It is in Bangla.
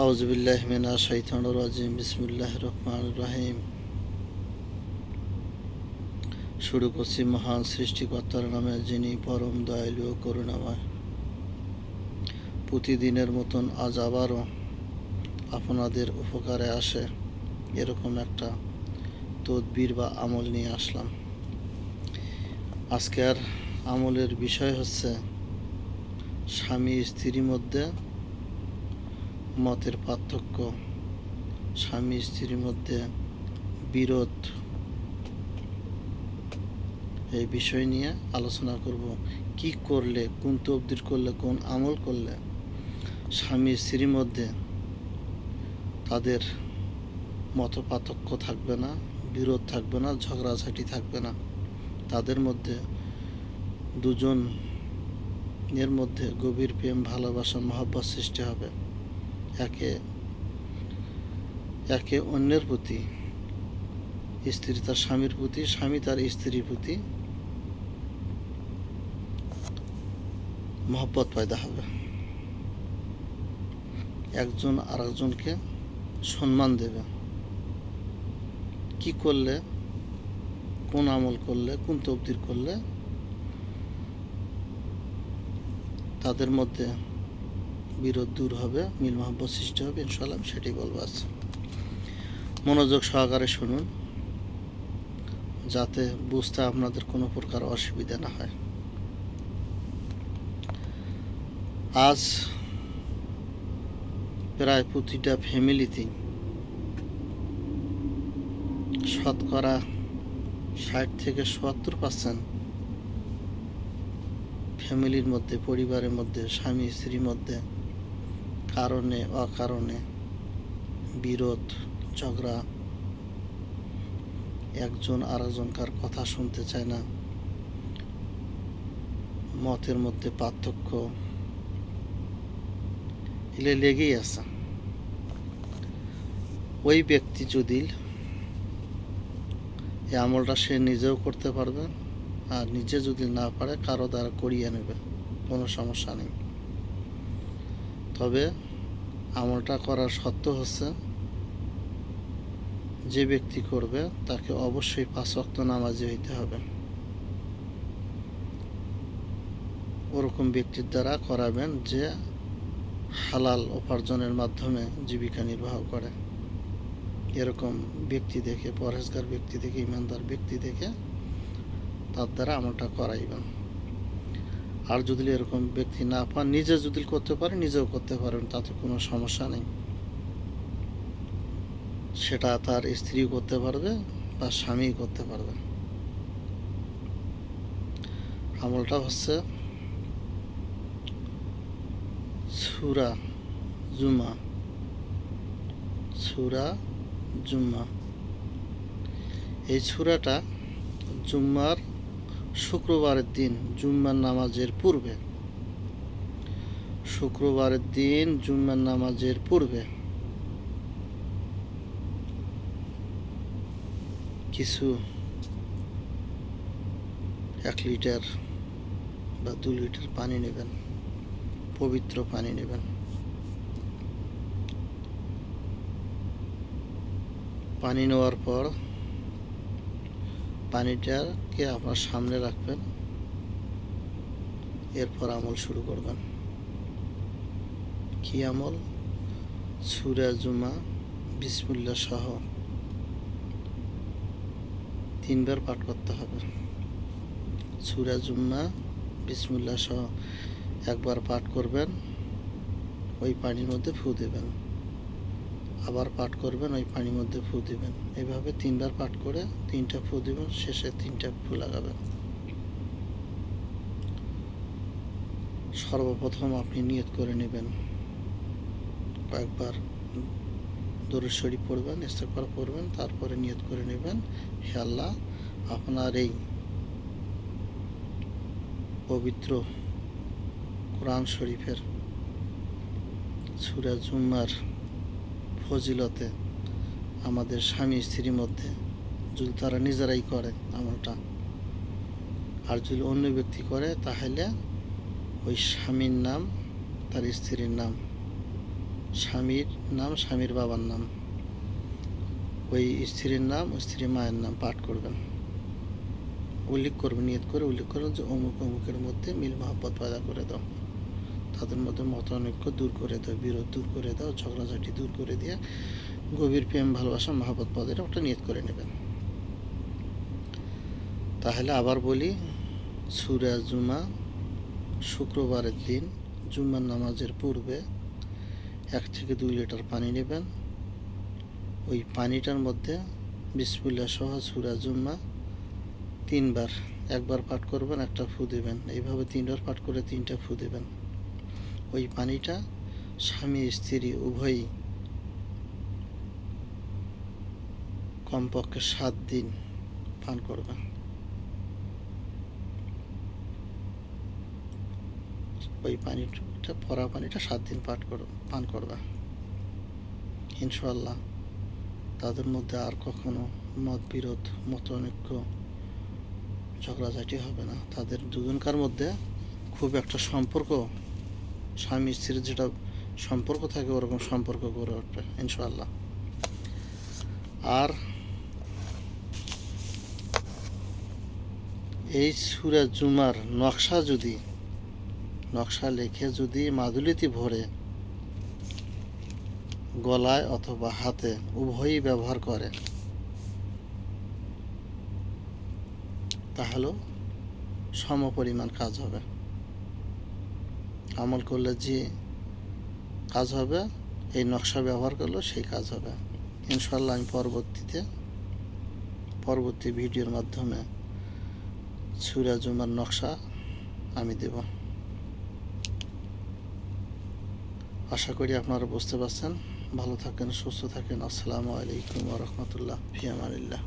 আউজবিল্লাহ মিনা শৈতান রাজিম বিসমুল্লাহ রহমান রাহিম। শুরু করছি মহান সৃষ্টিকর্তার নামে, যিনি পরম দয়ালু ও করুণাময়। প্রতিদিনের মতন আজ আবারও আপনাদের উপকারে আসে এরকম একটা তদবির বা আমল নিয়ে আসলাম। আজকের আমলের বিষয় হচ্ছে, স্বামী স্ত্রীর মধ্যে মতের পার্থক্য। স্বামী স্ত্রীর মধ্যে বিরোধ। এই বিষয় নিয়ে আলোচনা করব। কি করলে, কোন তবদির করলে, কোন আমল করলে স্বামী স্ত্রীর মধ্যে তাদের মত পার্থক্য থাকবে না, বিরোধ থাকবে না, ঝগড়াঝাটি থাকবে না? তাদের মধ্যে দুজন এর মধ্যে গভীর প্রেম, ভালোবাসা, মহাব্বত সৃষ্টি হবে। একে একে অন্যের প্রতি, স্ত্রী তার স্বামীর প্রতি, স্বামী তার স্ত্রীর প্রতি মহব্বত পয়দা হবে। একজন আর একজনকে সম্মান দেবে। কি করলে, কোন আমল করলে, কোন তবদির করলে, তাদের মধ্যে বিরোধ দূর হবে, মিল মহব্বত সৃষ্টি হবে ইনশাল্লাহ সেটাই বলব আজ। মনোযোগ সহকারে শুনুন, যাতে বুঝতে আপনাদের কোনো প্রকার অসুবিধা না হয়। আজ প্রায় প্রতিটা ফ্যামিলিতেই শতকরা ষাট থেকে সত্তর পার্সেন্ট ফ্যামিলির মধ্যে, পরিবারের মধ্যে স্বামী স্ত্রীর মধ্যে কারণে, অকারণে, বিরোধ, ঝগড়া, একজন আরেকজনকার কথা শুনতে চায় না। মতের মধ্যে পার্থক্য এলে লেগেই আছে। ওই ব্যক্তি যদি এই আমলটা সে নিজেও করতে পারবে আর নিজে যদি না পারে, কারও দ্বারা করিয়ে নেবে, কোনো সমস্যা নেই। তবে আমলটা করার সত্য হচ্ছে। যে ব্যক্তি করবে, তাকে অবশ্যই পাঁচ ওয়াক্ত নামাজি হইতে হবে। ওরকম ব্যক্তির দ্বারা করাবেন যে হালাল উপার্জনের মাধ্যমে জীবিকা নির্বাহ করে। এরকম ব্যক্তি দেখে, পরহেজগার ব্যক্তি দেখে, ইমানদার ব্যক্তি দেখে তার দ্বারা আমলটা করাইবেন। আর যদি এরকম ব্যক্তি না পান, নিজে যদি করতে পারে নিজেও করতে পারেন, তাতে কোনো সমস্যা নেই। সেটা তার স্ত্রী করতে পারবে বা স্বামী করতে পারবে। আমলটা হচ্ছে সুরা জুমা। সুরা জুম্মা এই সুরাটা জুম্মার শুক্রবারের দিন জুম্মার নামাজের পূর্বে। শুক্রবারের দিন জুম্মার নামাজের পূর্বে। কিছু এক লিটার বা দু লিটার পানি নেবেন, পবিত্র পানি নেবেন। পানি নেওয়ার পর পানিটাকে আপনার সামনে রাখবেন। এরপর আমল শুরু করবেন। কি আমল? সুরা জুমা বিসমুল্লা সহ তিনবার পাঠ করতে হবে। সুরা জুম্মা বিসমুল্লা সহ একবার পাঠ করবেন, ওই পানির মধ্যে ফু দেবেন। আবার পাঠ করবেন, ওই পানির মধ্যে ফু দিবেন। এইভাবে তিনবার পাঠ করে তিনটা ফু দিবেন, শেষে তিনটা ফু লাগাবেন। সর্বপ্রথম আপনি নিয়ত করে নেবেন। কয়েকবার দরুদ শরীফ পড়বেন ইস্তেকবার পড়বেন, তারপরে নিয়ত করে নেবেন, হে আল্লাহ, আপনার এই পবিত্র কোরআন শরীফের সুরা জুম্মার ফজিলতে আমাদের স্বামী স্ত্রীর মধ্যে যদি তারা নিজেরাই করে আমলটা আর যদি অন্য ব্যক্তি করে, তাহলে ওই স্বামীর নাম, তার স্ত্রীর নাম, স্বামীর নাম, স্বামীর বাবার নাম, ওই স্ত্রীর নাম স্ত্রীর মায়ের নাম পাঠ করবেন। উল্লেখ করবেন, নিয়ত করে উল্লেখ করবেন যে অমুক অমুকের মধ্যে মিল মহাব্বত পয়দা করে দাও। তাদের মধ্যে মতানৈক্য দূর করে দাও, বিরোধ দূর করে দাও, ঝগড়াঝাটি দূর করে দিয়ে গভীর প্রেম, ভালোবাসা, মহাব্বত পদের ওটা নিয়ত করে নেবেন। তাহলে আবার বলি, সুরা জুমা শুক্রবারের দিন জুম্মার নামাজের পূর্বে এক থেকে দুই লিটার পানি নেবেন। ওই পানিটার মধ্যে বিসমিল্লা সহ সুরা জুম্মা তিনবার, একবার পাঠ করবেন, একটা ফু দেবেন। এইভাবে তিনবার পাঠ করে তিনটা ফু দেবেন। ওই পানিটা স্বামী, স্ত্রী উভয়ই কমপক্ষে সাত দিন পান করবে ওই পানিটা, পরা পানিটা সাত দিন পাঠ কর, পান করবে ইনশাল্লাহ তাদের মধ্যে আর কখনো মত বিরোধ মতানৈক্য ঝগড়াঝাটি হবে না। তাদের দুজনকার মধ্যে খুব একটা সম্পর্ক স্বামী স্ত্রীর যেটা সম্পর্ক থাকে, ওরকম সম্পর্ক গড়ে উঠবে ইনশাল্লাহ আর এই সুরা জুমার নকশা যদি, নকশা লিখে যদি মাদুলিতে ভরে, গলায় অথবা হাতে উভয়ই ব্যবহার করে, তাহলেও সম পরিমাণ কাজ হবে। আমল করলে যে কাজ হবে, এই নকশা ব্যবহার করলেও সেই কাজ হবে। ইনশাল্লাহ আমি পরবর্তীতে, পরবর্তী ভিডিওর মাধ্যমে সুরা জুমার নকশা আমি দেব। আশা করি আপনারা বুঝতে পারছেন। ভালো থাকেন, সুস্থ থাকেন। আসসালামু আলাইকুম রহমতুল্লাহ। ফিয়ামানিল্লাহ